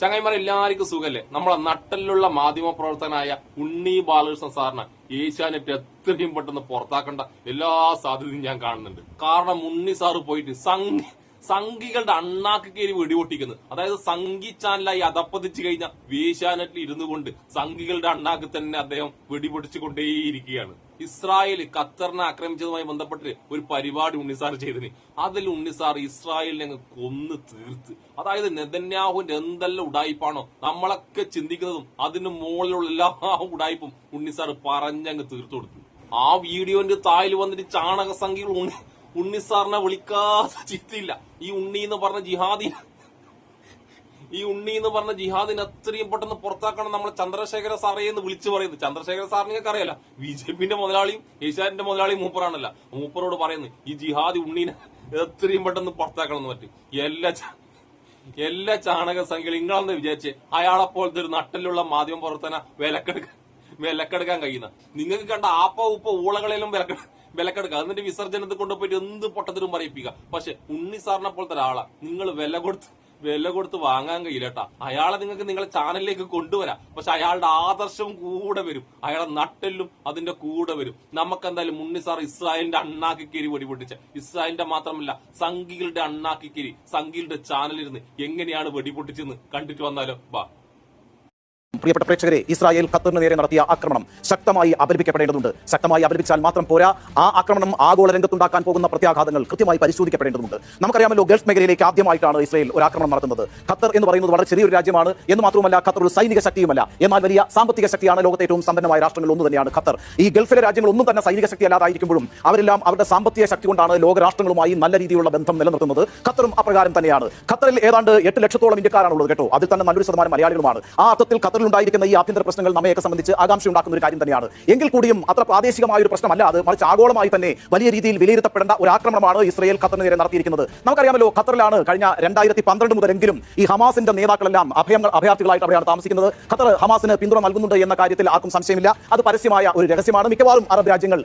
ചങ്ങായിമാർ എല്ലാവർക്കും സുഖല്ലേ? നമ്മളെ നട്ടലിലുള്ള മാധ്യമ പ്രവർത്തകനായ ഉണ്ണി ബാലകൃഷ്ണൻ സാറിന് ഏഷ്യാനെറ്റ് എത്രയും പെട്ടെന്ന് പുറത്താക്കേണ്ട എല്ലാ സാധ്യതയും ഞാൻ കാണുന്നുണ്ട്. കാരണം ഉണ്ണി സാറ് പോയിട്ട് സംഘി സംഘികളുടെ അണ്ണാക്ക് കയറി വെടിപൊട്ടിക്കുന്നത് അതായത് സംഘി ചാനലായി അതപ്പതിച്ചു കഴിഞ്ഞ ഏഷ്യാനെറ്റിൽ ഇരുന്നു കൊണ്ട് സംഘികളുടെ അണ്ണാക്ക് തന്നെ അദ്ദേഹം വെടിപൊട്ടിച്ചു കൊണ്ടേയിരിക്കുകയാണ് ഇസ്രായേൽ ഖത്തറിനെ ആക്രമിച്ചതുമായി ബന്ധപ്പെട്ട് ഒരു പരിപാടി ഉണ്ണിസാർ ചെയ്തിന്. അതിൽ ഉണ്ണിസാർ ഇസ്രായേലിനെ അങ്ങ് കൊന്ന് തീർത്ത്. അതായത് നെതന്യാഹുവിന്റെ എന്തെല്ലാം ഉടായിപ്പാണോ നമ്മളൊക്കെ ചിന്തിക്കുന്നതും അതിന് മുകളിലുള്ള എല്ലാ ഉടായിപ്പും ഉണ്ണിസാർ പറഞ്ഞങ്ങ് തീർത്തു കൊടുത്തു. ആ വീഡിയോന്റെ തായിൽ വന്നിട്ട് ചാണക സംഖ്യകൾ ഉണ്ണി ഉണ്ണിസാറിനെ വിളിക്കാതെ ചിത്തിയില്ല ഈ ഉണ്ണി എന്ന് പറഞ്ഞ ജിഹാദി ഈ ഉണ്ണി എന്ന് പറഞ്ഞ ജിഹാദിനെ അത്രയും പെട്ടെന്ന് പുറത്താക്കണം നമ്മൾ ചന്ദ്രശേഖര സാറേ എന്ന് വിളിച്ചു പറയുന്നത് ചന്ദ്രശേഖര സാറിനെ നിങ്ങൾക്ക് അറിയാലോ ബി ജെ പിന്റെ മുതലാളിയും ഏഷ്യാനെറ്റിന്റെ മുതലാളിയും മൂപ്പറാണല്ല. മൂപ്പറോട് പറയുന്നത് ഈ ജിഹാദി ഉണ്ണീനെ എത്രയും പെട്ടെന്ന് പുറത്താക്കണം എന്ന് പറ്റും. എല്ലാ എല്ലാ ചാണക സംഖ്യകൾ നിങ്ങളെന്ന് വിചാരിച്ച്? അയാളെപ്പോലത്തെ ഒരു നട്ടലുള്ള മാധ്യമ പ്രവർത്തന വിലക്കെടുക്ക വിലക്കെടുക്കാൻ കഴിയുന്ന. നിങ്ങൾക്ക് കണ്ട ആപ്പ ഉപ്പ ഊളകളിലും വിലക്കെടു വിലക്കെടുക്കുക എന്നിട്ട് വിസർജനത്തിൽ കൊണ്ടുപോയിട്ട് എന്ത് പൊട്ടത്തിലും പറയിപ്പിക്കുക പക്ഷെ ഉണ്ണി സാറിനെ പോലത്തെ ഒരാളാ. നിങ്ങൾ വില കൊടുത്ത് വില കൊടുത്ത് വാങ്ങാൻ കഴിയില്ല കേട്ടാ അയാളെ നിങ്ങൾക്ക് നിങ്ങളെ ചാനലിലേക്ക് കൊണ്ടുവരാം. പക്ഷെ അയാളുടെ ആദർശവും കൂടെ വരും. അയാളെ നട്ടെല്ലും അതിന്റെ കൂടെ വരും. നമുക്ക് എന്തായാലും മുന്നി സാർ ഇസ്രായേലിന്റെ അണ്ണാക്കി കയറി വെടിപൊട്ടിച്ച. ഇസ്രായേലിന്റെ മാത്രമല്ല സംഘികളുടെ അണ്ണാക്കി കയറി സംഘികളുടെ ചാനലിരുന്ന് എങ്ങനെയാണ് വെടിപൊട്ടിച്ചെന്ന് കണ്ടിട്ട് വന്നാലോ? ബാ പ്രിയപ്പെട്ട പ്രേക്ഷകരെ ഇസ്രായേൽ ഖത്തറിന് നേരെ നടത്തിയ ആക്രമണം ശക്തമായി അപലപിക്കപ്പെടേണ്ടതുണ്ട്. ശക്തമായി അപലപിച്ചാൽ മാത്രം പോരാ ആ ആക്രമണം ആഗോള രംഗത്തുണ്ടാക്കാൻ പോകുന്ന പ്രത്യാഘാതങ്ങൾ കൃത്യമായി പരിശോധിക്കപ്പെടേണ്ടതുണ്ട്. നമുക്കറിയാമല്ലോ ഗൾഫ് മേഖലയിലേക്ക് ആദ്യമായിട്ടാണ് ഇസ്രായേൽ ഒരു ആക്രമണം നടത്തുന്നത്. ഖത്തർ എന്ന് പറയുന്നത് വളരെ ചെറിയൊരു രാജ്യമാണ് എന്ന് മാത്രമല്ല ഖത്തർ ഒരു സൈനിക ശക്തിയുമല്ല. എന്നാൽ വലിയ സാമ്പത്തിക ശക്തിയാണ് ലോകത്തെ ഏറ്റവും സമ്പന്നമായ രാഷ്ട്രങ്ങളിൽ ഒന്ന് തന്നെയാണ് ഖത്തർ. ഈ ഗൾഫിലെ രാജ്യങ്ങൾ ഒന്നും തന്നെ സൈനിക ശക്തി അല്ലാതായിരിക്കുമ്പോഴും അവരെല്ലാം അവരുടെ സാമ്പത്തിക ശക്തി കൊണ്ടാണ് ലോകരാഷ്ട്രങ്ങളുമായി നല്ല രീതിയിലുള്ള ബന്ധം നിലനിർത്തുന്നത്. ഖത്തറും അപ്രകാരം തന്നെയാണ്. ഖത്തറിൽ ഏതാണ്ട് എട്ട് ലക്ഷത്തോളം ഇന്ത്യക്കാരാണുള്ളത് കേട്ടോ. അതിൽ തന്നെ നല്ലൊരു ശതമാനം മലയാളികളുമാണ്. ആ അർത്ഥത്തിൽ ഖത്തറിൽ ഉണ്ടായിരിക്കുന്ന ഈ ആഭ്യന്തര പ്രശ്നങ്ങൾ നമ്മയൊക്കെ സംബന്ധിച്ച് ആകാംക്ഷ ഉണ്ടാക്കുന്ന ഒരു കാര്യം തന്നെയാണ്. എങ്കിൽ കൂടിയും അത്ര പ്രാദേശികമായ ഒരു പ്രശ്നമല്ല അത്. മറിച്ച് ആഗോളമായി തന്നെ വലിയ രീതിയിൽ വിലയിരുത്തപ്പെടേണ്ട ഒരു ആക്രമണമാണ് ഇസ്രയേൽ ഖത്തറിന് നേരെ നടത്തിയിരിക്കുന്നത്. നമുക്കറിയാമല്ലോ ഖത്തറിലാണ് കഴിഞ്ഞ രണ്ടായിരത്തി പന്ത്രണ്ട് മുതലെങ്കിലും ഈ ഹമാസിന്റെ നേതാക്കളെല്ലാം അഭയം അഭയാർത്ഥികളായിട്ട് അവിടെയാണ് താമസിക്കുന്നത്. ഖത്തർ ഹമാസിന് പിന്തുണ നൽകുന്നുണ്ട് എന്ന കാര്യത്തിൽ ആർക്കും സംശയമില്ല. അത് പരസ്യമായ ഒരു രഹസ്യമാണ്. മിക്കവാറും അറബ് രാജ്യങ്ങൾ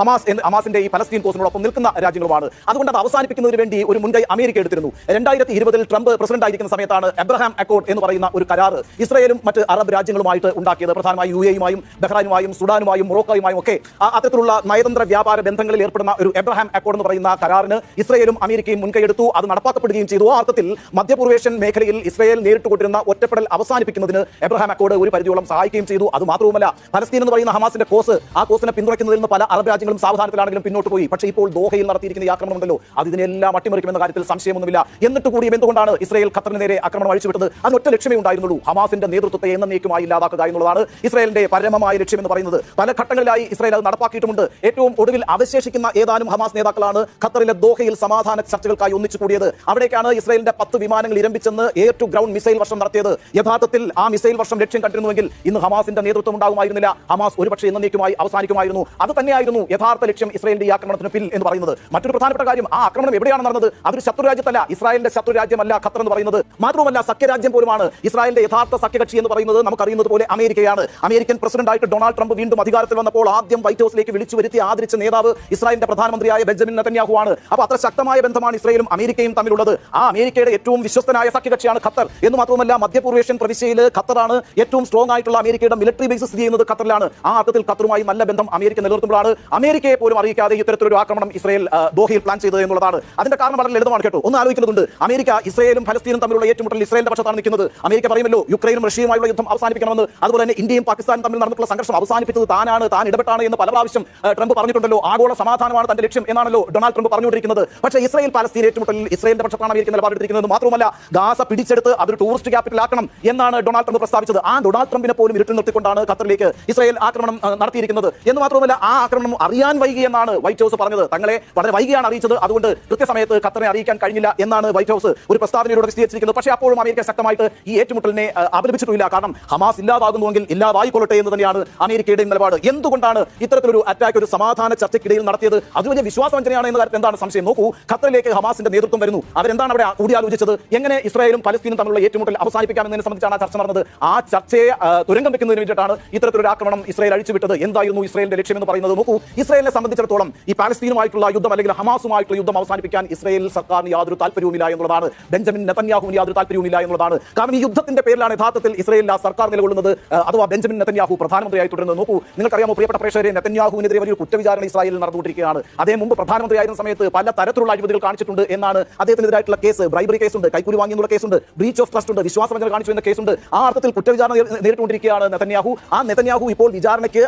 ഹമാസ് ഹമാസിന്റെ ഈ പലസ്തീൻ കോസിനോടൊപ്പം നിൽക്കുന്ന രാജ്യങ്ങളുമാണ്. അതുകൊണ്ട് അത് അവസാനിപ്പിക്കുന്നതിന് വേണ്ടി ഒരു മുൻകൈ അമേരിക്ക എടുത്തിരുന്നു. രണ്ടായിരത്തി ഇരുപതിൽ ട്രംപ് പ്രസിഡന്റ് ആയിരിക്കുന്ന സമയത്താണ് എബ്രഹാം അക്കോർഡ് എന്ന് പറയുന്ന ഒരു കരാർ ഇസ്രയേലും മറ്റ് അറബ് രാജ്യങ്ങളുമായിട്ട് ഉണ്ടാക്കിയത്. പ്രധാനമായും യു എയുമായും ബഹ്റാനുമായും സുഡാനുമായും മൊറോക്കോയുമായും ഒക്കെ അത്തരത്തിലുള്ള നയതന്ത്ര വ്യാപാര ബന്ധങ്ങളിൽ ഏർപ്പെടുന്ന ഒരു എബ്രഹാം അക്കോർഡ് എന്ന് പറയുന്ന കരാറിന് ഇസ്രയേലും അമേരിക്കയും മുൻകൈയെടുത്തു. അത് നടപ്പാക്കപ്പെടുകയും ചെയ്തു. ആ അർത്ഥത്തിൽ മധ്യപൂർവേഷ്യൻ മേഖലയിൽ ഇസ്രയേൽ നേരിട്ട് കൊണ്ടിരുന്ന ഒറ്റപ്പെടൽ അവസാനിപ്പിക്കുന്നതിന് എബ്രഹാം അക്കോർഡ് ഒരു പരിധിയോളം സഹായിക്കുകയും ചെയ്തു. അത് മാത്രവുമല്ല ഫലസ്തീൻ എന്ന് പറയുന്ന ഹമാസിന്റെ കോസ് ആ കോസിനെ പിന്തുണയ്ക്കുന്നതിൽ നിന്ന് പല അറബ് രാജ്യങ്ങളും സാവധാനത്തിലാണെങ്കിലും പിന്നോട്ട് പോയി. പക്ഷേ ഇപ്പോൾ ദോഹയിൽ നടത്തിയിരിക്കുന്ന ഈ ആക്രമണം ഉണ്ടല്ലോ അത് ഇതിനെല്ലാം അട്ടിമറിക്കുമെന്ന കാര്യത്തിൽ സംശയമൊന്നുമില്ല. എന്നിട്ട് കൂടിയും എന്തുകൊണ്ടാണ് ഇസ്രയേൽ ഖത്തറിന് നേരെ ആക്രമണം അഴിച്ചുവിട്ടത്? അതിനൊറ്റ ലക്ഷ്യമേ ഉണ്ടായിരുന്നുള്ളൂ. ഹമാസിന്റെ നേതൃത്വത്തെ എന്നേക്കുമായി ഇല്ലാതാക്കുക എന്നുള്ളതാണ് ഇസ്രയേലിന്റെ പരമമായ ലക്ഷ്യം എന്ന് പറയുന്നത്. പല ഘട്ടങ്ങളിലായി ഇസ്രയേൽ അത് നടപ്പാക്കിയിട്ടുമുണ്ട്. ഏറ്റവും ഒടുവിൽ അവശേഷിക്കുന്ന ഏതാനും ഹമാസ് നേതാക്കളാണ് ഖത്തറിലെ ദോഹയിൽ സമാധാന ചർച്ചകൾക്കായി ഒന്നിച്ചു കൂടിയത്. അവിടേക്കാണ് ഇസ്രയേലിന്റെ പത്ത് വിമാനങ്ങൾ ഇരമ്പിച്ചെന്ന് എയർ ടു ഗ്രൗണ്ട് മിസൈൽ വർഷം നടത്തിയത്. യഥാർത്ഥത്തിൽ ആ മിസൈൽ വർഷം ലക്ഷ്യം കണ്ടിരുന്നുവെങ്കിൽ ഇന്ന് ഹമാസിന്റെ നേതൃത്വം ഉണ്ടാകുമായിരുന്നില്ല. ഹമാസ് ഒരുപക്ഷെ എന്നേക്കുമായി അവസാനിക്കുമായിരുന്നു. അത് തന്നെയായിരുന്നു യഥാർത്ഥ ലക്ഷ്യം ഇസ്രയേലിന്റെ ഈ ആക്രമണത്തിന് പിൽ എന്ന് പറയുന്നത്. മറ്റൊരു പ്രധാനപ്പെട്ട കാര്യം ആ ആക്രമണം എവിടെയാണ് നടന്നത്? അതൊരു ശത്രു രാജ്യത്തല്ല ഇസ്രായേലിന്റെ ശത്രു രാജ്യമല്ല ഖത്തർ എന്ന് പറയുന്നത്. മാത്രമല്ല സഖ്യരാജ്യം പോലുമാണ് ഇസ്രായേലിന്റെ യഥാർത്ഥ സഖ്യകക്ഷി എന്ന് പറയുന്നത്. നമുക്കറിയുന്നത് പോലെ അമേരിക്കയാണ്. അമേരിക്കൻ പ്രസിഡന്റായിട്ട് ഡൊണാൾഡ് ട്രംപ് വീണ്ടും അധികാരത്തിൽ വന്നപ്പോൾ ആദ്യം വൈറ്റ് ഹൗസിലേക്ക് വിളിച്ചു വരുത്തി ആദരിച്ച നേതാവ് ഇസ്രായേലിന്റെ പ്രധാനമന്ത്രിയായ ബെഞ്ചമിൻ നെതന്യാഹു ആണ് അപ്പോൾ അത്ര ശക്തമായ ബന്ധമാണ് ഇസ്രയേലും അമേരിക്കയും തമ്മിലുള്ളത്. ആ അമേരിക്കയുടെ ഏറ്റവും വിശ്വസ്തനായ സഖ്യകക്ഷിയാണ് ഖത്തർ. എന്ന് മാത്രമല്ല മധ്യപൂർവേഷ്യൻ പ്രവിശ്യയിൽ ഖത്തറാണ് ഏറ്റവും സ്ട്രോങ് ആയിട്ടുള്ള അമേരിക്കയുടെ മിലിറ്ററി ബേസ് സ്ഥിതി ചെയ്യുന്നത് ഖത്തറിലാണ്. ആ അർത്ഥത്തിൽ ഖത്തറുമായി നല്ല ബന്ധം അമേരിക്ക നിലനിർത്തുമ്പോഴാണ് അമേരിക്കയെ പോലും അറിയിക്കാതെ ഇത്തരത്തിലൊരു ആക്രമണം ഇസ്രയേൽ ദോഹയിൽ പ്ലാൻ ചെയ്തത് എന്നുള്ളതാണ്. അതിന്റെ കാരണം വളരെ ലളിതമാണ് കേട്ടോ. ഒന്ന് ആലോചിക്കുന്നുണ്ട് അമേരിക്ക ഇസ്രയേലും ഫലസ്തീനും തമ്മിലുള്ള ഏറ്റുമുട്ടൽ ഇസ്രയേലിന്റെ പക്ഷത്താണ് നിൽക്കുന്നത്. അമേരിക്ക പറയുമല്ലോ യുക്രൈനും റഷ്യയുമായുള്ള യുദ്ധം അവസാനിപ്പിക്കണമെന്ന് അതുപോലെ തന്നെ ഇന്ത്യയും പാകിസ്ഥാനും തമ്മിൽ നടന്നിട്ടുള്ള സംഘർഷം അവസാനിപ്പിച്ചത് താനാണ് താൻ ഇടപെട്ടാണ് എന്ന് പല പ്രാവശ്യം ട്രംപ് പറഞ്ഞിട്ടുണ്ടല്ലോ. ആഗോള സമാധാനമാണ് തന്റെ ലക്ഷ്യം എന്നാണല്ലോ ഡൊണാൾഡ് ട്രംപ് പറഞ്ഞുകൊണ്ടിരിക്കുന്നത്. പക്ഷേ ഇസ്രയേൽ പാലസ്തീൻ ഏറ്റുമുട്ടലിൽ ഇസ്രയേലിന്റെ പക്ഷത്താണ് അമേരിക്ക നിലപാടെടുത്തിരിക്കുന്നത് മാത്രമല്ല ഗാസ പിടിച്ചെടുത്ത് അതൊരു ടൂറിസ്റ്റ് ക്യാപിറ്റൽ ആക്കണം എന്നാണ് ഡൊണാൾഡ് ട്രംപ് പ്രസ്താവിച്ചത്. ആ ഡൊണാൾഡ് ട്രംപിനെ പോലും ഇരുട്ടിൽ നിർത്തിക്കൊണ്ടാണ് ഖത്തറിലേക്ക് ഇസ്രയേൽ ആക്രമണം നടത്തിയിരിക്കുന്നത്. എന്ന് മാത്രമല്ല ആ ആക്രമണം അറിയാൻ വൈകി എന്നാണ് വൈറ്റ് ഹൗസ് പറഞ്ഞത്. തങ്ങളെ വളരെ വൈകിയാണ് അറിയിച്ചത്. അതുകൊണ്ട് കൃത്യസമയത്ത് ഖത്തറിനെ അറിയിക്കാൻ കഴിഞ്ഞില്ല എന്നാണ് വൈറ്റ് ഹൗസ് ഒരു പ്രസ്താവനയിലൂടെ വിശദീകരിച്ചിരിക്കുന്നത്. പക്ഷേ അപ്പോഴും അമേരിക്ക ശക്തമായിട്ട് ഈ ഏറ്റുമുട്ടലിനെ അപലപിച്ചിട്ടില്ല കാരണം കാരണം ഹമാസ് ഇല്ലാതാകുന്നുവെങ്കിൽ ഇല്ലാതായിക്കൊള്ളട്ടെ എന്ന് തന്നെയാണ് അമേരിക്കയുടെ നിലപാട്. എന്തുകൊണ്ടാണ് ഇത്തരത്തിലൊരു അറ്റാക്ക് ഒരു സമാധാന ചർച്ചയ്ക്കിടയിൽ നടത്തിയത്? അത് വലിയ വിശ്വാസവഞ്ചനയാണ് എന്ന കാര്യത്തിൽ എന്താണ് സംശയം? നോക്കൂ ഖത്തറിലേക്ക് ഹമാസിന്റെ നേതൃത്വം വരുന്നു. അവരെന്താണ് അവിടെ കൂടിയാലോചിച്ചത്? എങ്ങനെ ഇസ്രായേലും പലസ്തീനും തമ്മിലുള്ള ഏറ്റുമുട്ടൽ അവസാനിപ്പിക്കാമെന്നതിനെ സംബന്ധിച്ചാണ് ആ ചർച്ച നടന്നത്. ആ ചർച്ചയെ തുരങ്കം വെക്കുന്നതിന് വേണ്ടിയിട്ടാണ് ഇത്തരത്തിലൊരു ആക്രമണം ഇസ്രായേൽ അഴിച്ചുവിട്ടത്. എന്തായിരുന്നു ഇസ്രായേലിന്റെ ലക്ഷ്യമെന്ന് പറയുന്നത്? നോക്കൂ ഇസ്രായേലിനെ സംബന്ധിച്ചിടത്തോളം ഈ പാലസ്തീനുമായിട്ടുള്ള യുദ്ധം അല്ലെങ്കിൽ ഹമാസുമായിട്ടുള്ള യുദ്ധം അവസാനിപ്പിക്കാൻ ഇസ്രായേൽ സർക്കാരിന് യാതൊരു താല്പര്യവുമില്ല എന്നുള്ളതാണ്. ബെഞ്ചമിൻ നെതന്യാഹുവിന് യാതൊരു താല്പര്യവുമില്ല എന്നുള്ളതാണ്. കാരണം ഈ യുദ്ധത്തിന്റെ പേരിലാണ് യഥാർത്ഥത്തിൽ ഇസ്രായേലിൽ ആ സർക്കാർ നിലകൊള്ളുന്നത് അഥവാ ബെഞ്ചമിൻ നെത്തന്യാഹു പ്രധാനമന്ത്രിയായി തുടരുന്നത് നോക്കൂ നിങ്ങൾക്കറിയാമോ പ്രിയപ്പെട്ട പ്രേക്ഷകരെ നെത്തന്യാഹുവിനെതിരെ വലിയ കുറ്റവിചാരണ ഇസ്രായേലിൽ നടന്നുകൊണ്ടിരിക്കുകയാണ്. അതേ മുമ്പ് പ്രധാനമന്ത്രിയായിരുന്ന സമയത്ത് പല തരത്തിലുള്ള അഴിമതികൾ കാണിച്ചിട്ടുണ്ട് എന്നാണ് അദ്ദേഹത്തിനെതിരായിട്ടുള്ള കേസ് ബ്രൈബറി കേസുണ്ട് കൈക്കൂലി വാങ്ങിയെന്നുള്ള കേസുണ്ട് ബ്രീച്ച് ഓഫ് ട്രസ്റ്റ് ഉണ്ട് വിശ്വാസവഞ്ചന കാണിച്ചു എന്ന കേസുണ്ട്. ആ അർത്ഥത്തിൽ കുറ്റവിചാരണ നേരി- നേരിട്ടുകൊണ്ടിരിക്കുകയാണ് നെത്തന്യാഹു ആ നെത്തന്യാഹു ഇപ്പോൾ വിചാരണയ്ക്ക്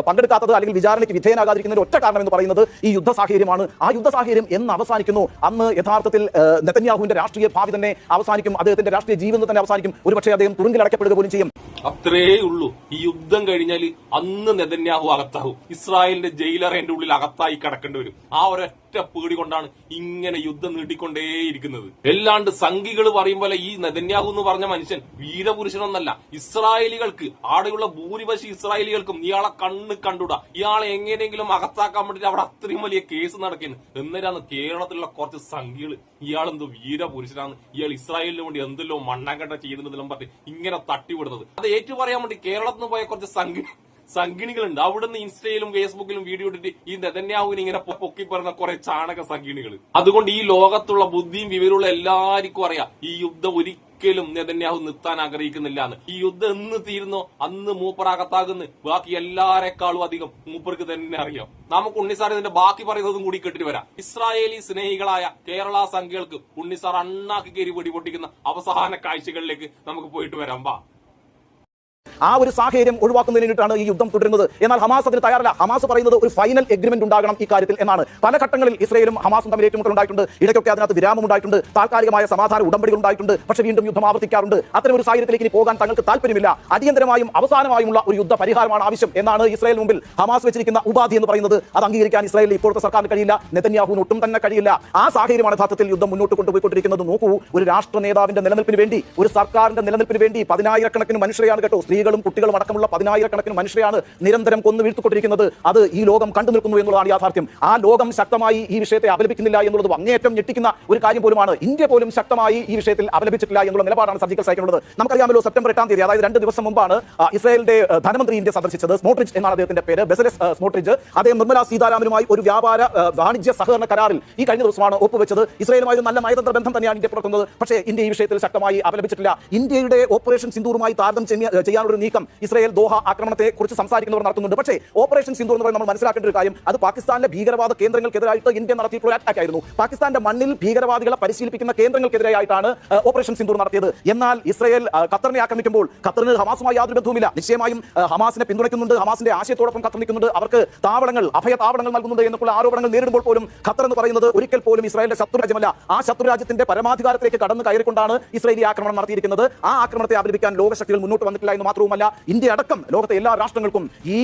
പങ്കെടുക്കാത്തത് അല്ലെങ്കിൽ വിചാരണയ്ക്ക് വിധേയനാകാതിരിക്കുന്നതിന് ഒറ്റ കാരണം എന്ന് പറയുന്നത് ഈ യുദ്ധ സാഹചര്യമാണ്. ആ യുദ്ധ സാഹചര്യം എന്ന് അവസാനിക്കുന്നു. അന്ന് യഥാർത്ഥത്തിൽ നെത്തന്യാഹുവിന്റെ രാഷ്ട്രീയ ഭാവി തന്നെ അവസാനിക്കും അദ്ദേഹത്തിന്റെ രാഷ്ട്രീയ ജീവിതം തന്നെ അവസാനിക്കും. ഒരുപക്ഷെ അദ്ദേഹം തുറങ്കിലടക്കപ്പെടുക അടയ്ക്കപ്പെടുക പോലും ചെയ്യും. അത്രേ ഉള്ളൂ. ഈ യുദ്ധം കഴിഞ്ഞാൽ അന്ന് നെതന്യാഹു അകത്താവും ഇസ്രായേലിന്റെ ജയിലറേന്റെ ഉള്ളിൽ അകത്തായി കിടക്കേണ്ടി വരും. ആ ഒരൊറ്റ പേടി കൊണ്ടാണ് ഇങ്ങനെ യുദ്ധം നീട്ടിക്കൊണ്ടേയിരിക്കുന്നത്. എല്ലാണ്ട് സംഘികൾ പറയും പോലെ ഈ നെതന്യാഹു എന്ന് പറഞ്ഞ മനുഷ്യൻ വീരപുരുഷനൊന്നല്ല. ഇസ്രായേലികൾക്ക് ആടെയുള്ള ഭൂരിപക്ഷം ഇസ്രായേലികൾക്കും ഇയാളെ കണ്ണ് കണ്ടുടാ. ഇയാളെ എങ്ങനെയെങ്കിലും അകത്താക്കാൻ വേണ്ടിട്ട് അവിടെ അത്രയും വലിയ കേസ് നടക്കുന്നു എന്നേരാണ് കേരളത്തിലുള്ള കുറച്ച് സംഘികൾ ഇയാൾ എന്തോ വീരപുരുഷനാണ്. ഇയാൾ ഇസ്രായേലിന് വേണ്ടി എന്തെല്ലോ മണ്ണാങ്കട്ട ചെയ്തിരുന്നെല്ലാം പറഞ്ഞ് ഇങ്ങനെ തട്ടിവിടുന്നത്. അത് ഏറ്റു പറയാൻ വേണ്ടി കേരളത്തിൽ നിന്ന് പോയ കുറച്ച് സംഘി സംഘിണികളുണ്ട് അവിടുന്ന് ഇൻസ്റ്റയിലും ഫേസ്ബുക്കിലും വീഡിയോ ഇട്ടിട്ട് ഈ നെതന്യാഹുവിനെ ഇങ്ങനെ പൊക്കി പറയുന്ന കുറെ ചാണക സംഘിണികൾ അതുകൊണ്ട് ഈ ലോകത്തുള്ള ബുദ്ധിയും വിവരമുള്ള എല്ലാവർക്കും അറിയാം. ഈ യുദ്ധം ഒരിക്കലും നെതന്യാഹു നിർത്താൻ ആഗ്രഹിക്കുന്നില്ല എന്ന്. ഈ യുദ്ധം എന്ന് തീരുന്നോ അന്ന് മൂപ്പറാകത്താകുന്നു. ബാക്കി എല്ലാരെക്കാളും അധികം മൂപ്പർക്ക് തന്നെ അറിയാം. നമുക്ക് ഉണ്ണിസാർ ഇതിന്റെ ബാക്കി പറയുന്നതും കൂടി കേട്ടിട്ട് വരാം. ഇസ്രായേലി സ്നേഹികളായ കേരള സംഘികൾക്ക് ഉണ്ണിസാർ അണ്ണാക്കി കയറി പൊടി പൊട്ടിക്കുന്ന അവസാന കാഴ്ചകളിലേക്ക് നമുക്ക് പോയിട്ട് വരാം. വാ. ആ ഒരു സാഹചര്യം ഒഴിവാക്കുന്നതിന് വേണ്ടിയിട്ടാണ് ഈ യുദ്ധം തുടരുന്നത്. എന്നാൽ ഹമാസ് അതിന് തയ്യാറല്ല. ഹമാസ് പറയുന്നത് ഒരു ഫൈനൽ എഗ്രിമെന്റ് ഉണ്ടാകണം ഈ കാര്യത്തിൽ എന്നാണ്. പല ഘട്ടങ്ങളിൽ ഇസ്രയേലും ഹമാസും തമ്മിൽ ഏറ്റുമുട്ടൽ ഉണ്ടായിട്ടുണ്ട് ഇടയ്ക്കൊക്കെ അതിനകത്ത് വിരാമം ഉണ്ടായിട്ടുണ്ട്. താൽക്കാലികമായ സമാധാന ഉടമ്പടികൾ ഉണ്ടായിട്ടുണ്ട്. പക്ഷേ വീണ്ടും യുദ്ധം ആവർത്തിക്കാറുണ്ട്. അത്തരം ഒരു സാഹചര്യത്തിലേക്ക് ഇനി പോകാൻ തങ്ങൾക്ക് താല്പര്യമില്ല അടിയന്തരമായും അവസാനമായുമുള്ള ഒരു യുദ്ധ പരിഹാരമാണ് ആവശ്യം എന്നാണ് ഇസ്രായേൽ മുമ്പിൽ ഹമാസ് വെച്ചിരിക്കുന്ന ഉപാധി എന്ന് പറയുന്നത്. അത് അംഗീകരിക്കാൻ ഇസ്രായേലിൽ ഇപ്പോഴത്തെ സർക്കാരിന് കഴിയില്ല. നെതന്യാഹുവിന് ഒട്ടും തന്നെ കഴിയില്ല. ആ സാഹചര്യമാണ് യഥാർത്ഥത്തിൽ യുദ്ധം മുന്നോട്ട് കൊണ്ടുപോയിക്കൊണ്ടിരിക്കുന്നത്. നോക്കൂ ഒരു രാഷ്ട്ര നേതാവിന്റെ നിലനിൽപ്പിന് വേണ്ടി ഒരു സർക്കാരിന്റെ നിലനിൽപ്പിന് വേണ്ടി പതിനായിരക്കണക്കിന് മനുഷ്യരെയാണ് കേട്ടോ സ്ത്രീകളും കുട്ടികളും അടക്കമുള്ള പതിനായിരക്കണക്കിന് മനുഷ്യരെയാണ് നിരന്തരം കൊന്നു വീഴ്ത്തിക്കൊണ്ടിരിക്കുന്നത്. അത് ഈ ലോകം കണ്ടു നിൽക്കുന്നു എന്നുള്ളതാണ് യാഥാർത്ഥ്യം. ആ ലോകം ശക്തമായി ഈ വിഷയത്തെ അപലപിക്കുന്നില്ല എന്നുള്ളത് അങ്ങേയറ്റം ഞെട്ടിക്കുന്ന ഒരു കാര്യം പോലുമാണ്. ഇന്ത്യ പോലും ശക്തമായി ഈ വിഷയത്തിൽ അപലപിച്ചിട്ടില്ല എന്നുള്ള നിലപാടാണ് സർജിക്കൽ സൈക്കിളുള്ളത് നമുക്കറിയാമല്ലോ സെപ്റ്റംബർ എട്ടാം തീയതി അതായത് രണ്ട് ദിവസം മുമ്പാണ് ഇസ്രായേലിന്റെ ധനമന്ത്രി ഇന്ത്യ സന്ദർശിച്ചത് സ്മോട്രിച്ച് എന്നാണ് അദ്ദേഹത്തിന്റെ പേര് ബെസലസ് സ്മോട്രിച്ച്. അദ്ദേഹം നിർമ്മല സീതാരാമനുമായി ഒരു വ്യാപാര വാണിജ്യ സഹകരണ കരാറിൽ ഈ കഴിഞ്ഞ ദിവസമാണ് ഒപ്പുവെച്ചത്. ഇസ്രായേലുമായി ഒരു നല്ല നയതന്ത്ര ബന്ധം തന്നെയാണ് ഇന്ത്യ പുറത്തുന്നത് പക്ഷേ ഇന്ത്യ ഈ വിഷയത്തിൽ ശക്തമായി അപലപിച്ചിട്ടില്ല. ഇന്ത്യയുടെ ഓപ്പറേഷൻ സിന്ദൂറുമായി താരതമ്യം ചെയ്യ- ചെയ്യാനുള്ള നീക്കം ഇസ്രായേൽ ദോഹ ആക്രമണത്തെ കുറിച്ച് സംസാരിക്കുന്നവർ നടത്തുന്നുണ്ട്. പക്ഷേ ഓപ്പറേഷൻ സിന്ധു എന്ന് പറയുന്നത് നമ്മൾ മനസ്സിലാക്കേണ്ട ഒരു കാര്യം അത് പാകിസ്ഥാനിലെ ഭീകരവാദ കേന്ദ്രങ്ങൾക്കെതിരായിട്ട് ഇന്ത്യ നടത്തിയിട്ടുള്ള അറ്റാക്ക് ആയിരുന്നു. പാകിസ്ഥാന്റെ മണ്ണിൽ ഭീകരവാദികളെ പരിശീലിപ്പിക്കുന്ന കേന്ദ്രങ്ങൾക്കെതിരായിട്ടാണ് ഓപ്പറേഷൻ സിന്ധു നടത്തിയത്. എന്നാൽ ഇസ്രായേൽ ഖത്തറിനെ ആക്രമിക്കുമ്പോൾ ഖത്തറിന് ഹമാസുമായി യാതൊരു ബന്ധവുമില്ല. നിശ്ചയമായും ഹമാസിനെ പിന്തുണയ്ക്കുന്നുണ്ട് ഹമാസിന്റെ ആശയത്തോടൊപ്പം ഖത്തർ നിൽക്കുന്നുണ്ട് അവർക്ക് താവളങ്ങൾ അഭയ താവളങ്ങൾ നൽകുന്നുണ്ട് എന്നൊക്കെയുള്ള ആരോപണങ്ങൾ നേരിടുമ്പോൾ പോലും ഖത്തർ എന്ന് പറയുന്നത് ഒരിക്കൽ പോലും ഇസ്രായേലിന്റെ ശത്രുരാജ്യമല്ല ആ ശത്രുരാജ്യത്തിന്റെ പരമാധികാരത്തിലേക്ക് കടന്നു കയറിക്കൊണ്ടാണ് ഇസ്രായേലി ആക്രമണം നടത്തിയിരിക്കുന്നത്. ആ ആക്രമണത്തെ അപലപിക്കാൻ ലോകശക്തികൾ മുന്നോട്ട് വന്നിട്ടില്ല എന്ന് മാത്രവുമല്ല ഇന്ത്യ അടക്കം ലോകത്തെ എല്ലാ രാഷ്ട്രങ്ങൾക്കും ഈ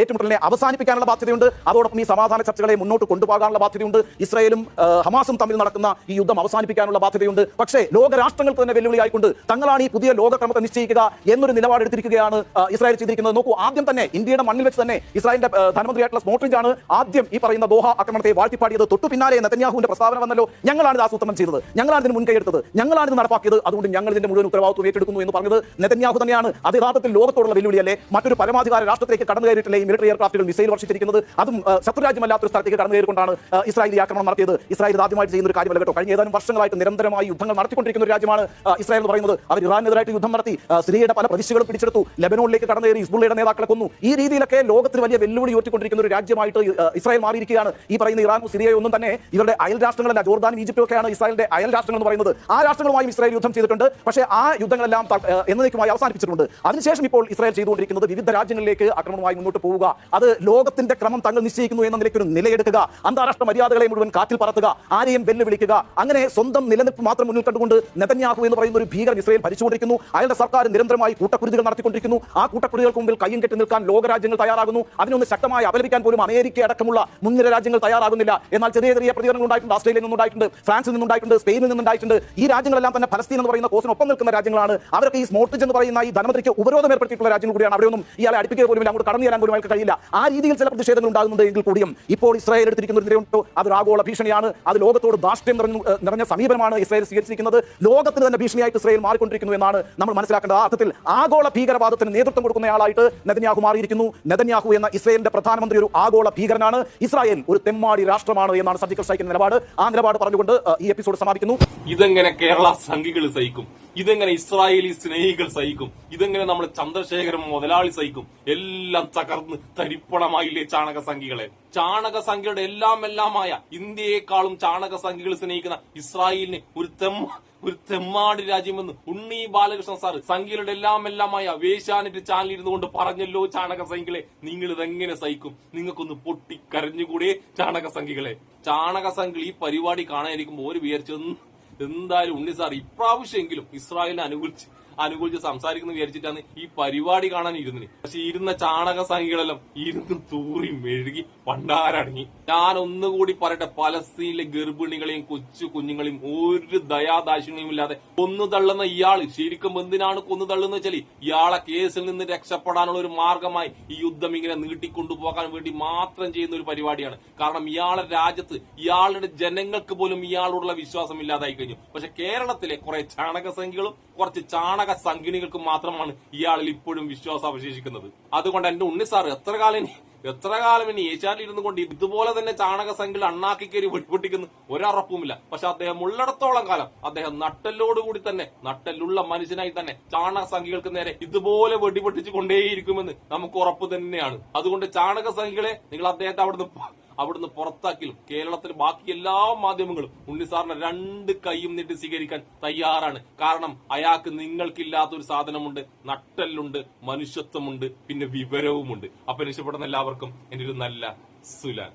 ഏറ്റുമുട്ടലിനെ അവസാനിപ്പിക്കാനുള്ള ബാധ്യതയുണ്ട്. അതോടൊപ്പം ഈ സമാധാന ചർച്ചകളെ മുന്നോട്ട് കൊണ്ടുപോകാനുള്ള ബാധ്യതയുണ്ട്. ഇസ്രായേലും ഹമാസും തമ്മിൽ നടക്കുന്ന ഈ യുദ്ധം അവസാനിപ്പിക്കാനുള്ള ബാധ്യതയുണ്ട്. പക്ഷേ ലോക രാഷ്ട്രങ്ങൾക്ക് തന്നെ വെല്ലുവിളിയായിക്കൊണ്ട് തങ്ങളാണ് ഈ പുതിയ ലോകക്രമത്തെ നിശ്ചയിക്കുക എന്നൊരു നിലപാടെടുത്തിരിക്കുകയാണ് ഇസ്രായേൽ ചെയ്തിരിക്കുന്നത്. നോക്കൂ ആദ്യം തന്നെ ഇന്ത്യയുടെ മണ്ണിൽ വെച്ച് തന്നെ ഇസ്രായേലിന്റെ ധനമന്ത്രിയായിട്ടുള്ള സ്മോട്രിഞ്ച് ആണ് ആദ്യം ഈ പറയുന്ന ദോഹ ആക്രമണത്തെ വാഴ്ത്തിപ്പാടിയത്. തൊട്ടു പിന്നാലെ നെതന്യാഹുവിന്റെ പ്രസ്താവന വന്നല്ലോ. ഞങ്ങളാണ് ഇത് ആസൂത്രണം ചെയ്തത്. ഞങ്ങളാണ് ഇതിന് മുൻകൈ എടുത്തത്. ഞങ്ങളാണ് ഇത് നടപ്പാക്കിയത്. അതുകൊണ്ട് ഞങ്ങൾ ഇതിന്റെ മുഴുവൻ ഉത്തരവാദിത്വം ഏറ്റെടുക്കുന്നു എന്ന് പറഞ്ഞത് നെതന്യാഹു തന്നെയാണ്. അത് യഥാർത്ഥത്തിൽ ലോകത്തോടുള്ള വെല്ലുവിളിയല്ലേ? മറ്റൊരു പരമാധികാര രാഷ്ട്രത്തിലേക്ക് കടന്നു കയറിയിട്ടില്ല ഈ മിലിറ്ററി എയർക്രാഫ്റ്റുകൾ മിസൈൽ വർഷിച്ചിരിക്കുന്നത്? അതും ശത്രുരാജ്യമല്ലാത്തൊരു സ്ഥലത്തേക്ക് കടന്നു കയറിക്കൊണ്ടാണ് ഇസ്രായേൽ ഈ ആക്രമണം നടത്തിയത്. ഇസ്രായേൽ ആദ്യമായിട്ട് ചെയ്യുന്ന ഒരു കാര്യമല്ല കേട്ടോ. കഴിഞ്ഞ ഏതാനും വർഷങ്ങളായിട്ട് നിരന്തരമായി യുദ്ധങ്ങൾ നടത്തിക്കൊണ്ടിരിക്കുന്ന ഒരു രാജ്യമാണ് ഇസ്രായേൽ എന്ന് പറയുന്നത്. അവർ ഇറാനെതിരായിട്ട് യുദ്ധം നടത്തി സിറിയയുടെ പല പ്രവിശ്യകളും പിടിച്ചെടുത്തു. ലെബനോണിലേക്ക് കടന്നു കയറി ഇസ്ബുള്ളയുടെ നേതാക്കളെ കൊന്നു. ഈ രീതിയിലൊക്കെ ലോകത്തിന് വലിയ വെല്ലുവിളി ഉയർത്തിക്കൊണ്ടിരിക്കുന്ന ഒരു രാജ്യമായിട്ട് ഇസ്രായേൽ മാറിയിരിക്കുകയാണ്. ഈ പറയുന്ന ഇറാനും സിറിയയും ഒന്നും തന്നെ ഇവരുടെ അയൽ രാഷ്ട്രങ്ങളല്ല. ജോർദാനും ഈജിപ്തും ഒക്കെയാണ് ഇസ്രായേലിന്റെ അയൽ രാഷ്ട്രങ്ങൾ എന്ന് പറയുന്നത്. ആ രാഷ്ട്രങ്ങളുമായും ഇസ്രായേൽ യുദ്ധം ചെയ്തിട്ടുണ്ട്. പക്ഷേ ആ യുദ്ധങ്ങളെല്ലാം എന്നേക്കുമായി അവസാനിപ്പിച്ചിട്ടുണ്ട്. അതിനുശേഷം ഇപ്പോൾ ഇസ്രായേൽ ചെയ്തുകൊണ്ടിരിക്കുന്നത് വിവിധ രാജ്യങ്ങളിലേക്ക് ആക്രമണമായി മുന്നോട്ട് പോവുക. അത് ലോകത്തിന്റെ ക്രമം തങ്ങൾ നിശ്ചയിക്കുന്നു എന്ന നിലയ്ക്ക് ഒരു നിലയെടുക്കുക. അന്താരാഷ്ട്ര മര്യാദകളെ മുഴുവൻ കാറ്റിൽ പറത്തുക. ആരെയും വെല്ലുവിളിക്കുക. അങ്ങനെ സ്വന്തം നിലനിൽപ്പ് മാത്രം മുന്നിൽ കണ്ടുകൊണ്ട് നെതന്യാഹു എന്ന് പറയുന്ന ഒരു ഭീകരൻ ഇസ്രായേൽ ഭരിച്ചുകൊണ്ടിരിക്കുന്നു. അയാളുടെ സർക്കാർ നിരന്തരമായി കൂട്ടക്കുരുതികൾ നടത്തിക്കൊണ്ടിരിക്കുന്നു. ആ കൂട്ടക്കുരുതികൾക്ക് മുമ്പിൽ കയ്യും കെട്ടി നിൽക്കാൻ ലോകരാജ്യങ്ങൾ തയ്യാറാകുന്നു. അതിനൊന്ന് ശക്തമായി അപലപിക്കാൻ പോലും അമേരിക്ക അടക്കമുള്ള മുൻനിര രാജ്യങ്ങൾ തയ്യാറാകുന്നില്ല. എന്നാൽ ചെറിയ ചെറിയ പ്രതികരണങ്ങൾ ഉണ്ടായിട്ടുണ്ട്. ഓസ്ട്രേലിയയിൽ നിന്നുണ്ടായിട്ടുണ്ട്. ഫ്രാൻസിൽ നിന്നുണ്ടായിട്ടുണ്ട്. സ്പെയിനിൽ നിന്നുണ്ടായിട്ടുണ്ട്. ഈ രാജ്യങ്ങളെല്ലാം തന്നെ ഫലസ്തീൻ എന്ന് പറയുന്ന കോസിനൊപ്പം നിൽക്കുന്ന രാജ്യങ്ങളാണ്. അവരൊക്കെ ഈ സ്മോട്ടിച്ച് എന്ന് പറയുന്ന ഈ ധനമന്ത്രിക്ക് ഉപരോധം ഏർപ്പെടുത്തിയിട്ടുള്ള രാജ്യങ്ങൾ കൂടിയാണ്. അവിടെയൊന്നും ഇയാളെ അടുപ്പിക്കുക പോലും അങ്ങോട്ട് കടന്നു ചെല്ലാൻ പോലും അയാൾക്ക് കഴിയില്ല. ആ രീതിയിൽ ചില പ്രതിഷേധങ്ങൾ ഉണ്ടാകുന്നുണ്ട് എങ്കിൽ കൂടിയും ഇപ്പോൾ ഇസ്രായേൽ എടുത്തിരിക്കുന്ന ഒരു അത് ആഗോള ഭീഷണിയാണ്. അത് ലോകത്തോട് ദാഷ്ട്യം നിറഞ്ഞു നിറഞ്ഞ സമീപനമാണ് ഇസ്രായേൽ സ്വീകരിച്ചിരിക്കുന്നത്. ലോകത്തിന് തന്നെ ഭീഷണിയായിട്ട് ഇസ്രായേൽ മാറിക്കൊണ്ടിരിക്കുന്നു എന്നാണ് നമ്മൾ മനസ്സിലാക്കേണ്ട ആ അർത്ഥത്തിൽ ആഗോള ഭീകരവാദത്തിന് നേതൃത്വം കൊടുക്കുന്നയാളായിട്ട് നെതന്യാഹു മാറിയിരിക്കുന്നു. നെതന്യാഹു എന്ന ഇസ്രായേലിന്റെ പ്രധാനമന്ത്രി ഒരു ആഗോള ഭീകരനാണ്. ഇസ്രായേൽ ഒരു തെമ്മാടി രാഷ്ട്രമാണ് എന്നാണ് സർജിക്കൽ സൈക്കിന്റെ നിലപാട്. ആ നിലപാട് പറഞ്ഞുകൊണ്ട് ഈ എപ്പിസോഡ് സമാപിക്കുന്നു. ഇതെങ്ങനെ കേരള സംഘികൾ സഹിക്കും? ഇതെങ്ങനെ ഇസ്രായേലി സ്നേഹികൾ സഹിക്കും? ഇതെങ്ങനെ നമ്മൾ ചന്ദ്രശേഖരൻ മുതലാളി സഹിക്കും? എല്ലാം തകർന്ന് തരിപ്പണമായില്ലേ ചാണക ചാണകസംഖ്യയുടെ ചാണക സംഖ്യയുടെ എല്ലാം എല്ലാമായ ഇന്ത്യയെക്കാളും ചാണക സംഖ്യകൾ സ്നേഹിക്കുന്ന ഇസ്രായേലിന് ഒരു തെമ്മ ഒരു തെമ്മാടി രാജ്യമെന്ന് ഉണ്ണി ബാലകൃഷ്ണൻ സാർ സംഖ്യകളുടെ എല്ലാം എല്ലാമായ വേശാനിട്ട് ചാനലിൽ ഇരുന്നു കൊണ്ട് പറഞ്ഞല്ലോ ചാണക സംഖ്യകളെ നിങ്ങൾ ഇതെങ്ങനെ സഹിക്കും? നിങ്ങൾക്കൊന്ന് ചാണക സംഖ്യകളെ ചാണക സംഖ്യകൾ ഈ പരിപാടി കാണാനിരിക്കുമ്പോൾ ഒരു വിചാരിച്ചൊന്നും എന്തായാലും ഉണ്ണി സാർ. ഇപ്രാവശ്യമെങ്കിലും ഇസ്രായേലിനെ അനുകൂലിച്ച് അനുകൂലിച്ച് സംസാരിക്കുന്നു വിചാരിച്ചിട്ടാണ് ഈ പരിപാടി കാണാൻ ഇരുന്നിന്. പക്ഷെ ഇരുന്ന ചാണക സംഖ്യകളെല്ലാം ഇരുന്ന് തൂറി മെഴുകി പണ്ടാരടങ്ങി. ഞാൻ ഒന്നുകൂടി പറയട്ടെ പലസ്തീനിലെ ഗർഭിണികളെയും കൊച്ചു കുഞ്ഞുങ്ങളെയും ഒരു ദയാദാക്ഷിണ്യവും ഇല്ലാതെ കൊന്നു തള്ളുന്ന ഇയാൾ ശരിക്കും എന്തിനാണ് കൊന്നു തള്ളുന്ന വെച്ചാൽ ഇയാളെ കേസിൽ നിന്ന് രക്ഷപ്പെടാനുള്ള ഒരു മാർഗമായി ഈ യുദ്ധം ഇങ്ങനെ നീട്ടിക്കൊണ്ടുപോകാൻ വേണ്ടി മാത്രം ചെയ്യുന്ന ഒരു പരിപാടിയാണ്. കാരണം ഇയാളെ രാജ്യത്ത് ഇയാളുടെ ജനങ്ങൾക്ക് പോലും ഇയാളോടുള്ള വിശ്വാസം ഇല്ലാതായി കഴിഞ്ഞു. പക്ഷെ കേരളത്തിലെ കുറെ ചാണക സംഖ്യകളും കുറച്ച് ചാണക സംഘിണികൾക്കും മാത്രമാണ് ഇയാളിൽ ഇപ്പോഴും വിശ്വാസം അവശേഷിക്കുന്നത്. അതുകൊണ്ട് എന്റെ ഉണ്ണി സാർ എത്ര കാലം എത്ര കാലം ഇനി ഏഷ്യാനിൽ ഇരുന്നു കൊണ്ട് ഇതുപോലെ തന്നെ ചാണക സംഘിൽ അണ്ണാക്കി കയറി വെട്ടിപൊട്ടിക്കുന്നു ഒരറപ്പുമില്ല. പക്ഷെ അദ്ദേഹം ഉള്ളിടത്തോളം കാലം അദ്ദേഹം നട്ടല്ലോടുകൂടി തന്നെ നട്ടല്ലുള്ള മനുഷ്യനായി തന്നെ ചാണക സംഘികൾക്ക് നേരെ ഇതുപോലെ വെടിപൊട്ടിച്ചു കൊണ്ടേയിരിക്കുമെന്ന് നമുക്ക് ഉറപ്പ് തന്നെയാണ്. അതുകൊണ്ട് ചാണക സംഘികളെ നിങ്ങൾ അദ്ദേഹത്തെ അവിടുന്ന് അവിടുന്ന് പുറത്താക്കിയാലും കേരളത്തിലെ ബാക്കി എല്ലാ മാധ്യമങ്ങളും ഉണ്ണിസാറിനെ രണ്ട് കൈയും നീട്ടി സ്വീകരിക്കാൻ തയ്യാറാണ്. കാരണം അയാൾക്ക് നിങ്ങൾക്കില്ലാത്ത ഒരു സാധനമുണ്ട് നട്ടലുണ്ട് മനുഷ്യത്വമുണ്ട് പിന്നെ വിവരവുമുണ്ട്. അപ്പൊ രക്ഷപ്പെടുന്ന എല്ലാവർക്കും എന്റെ ഒരു നല്ല സുലാൻ.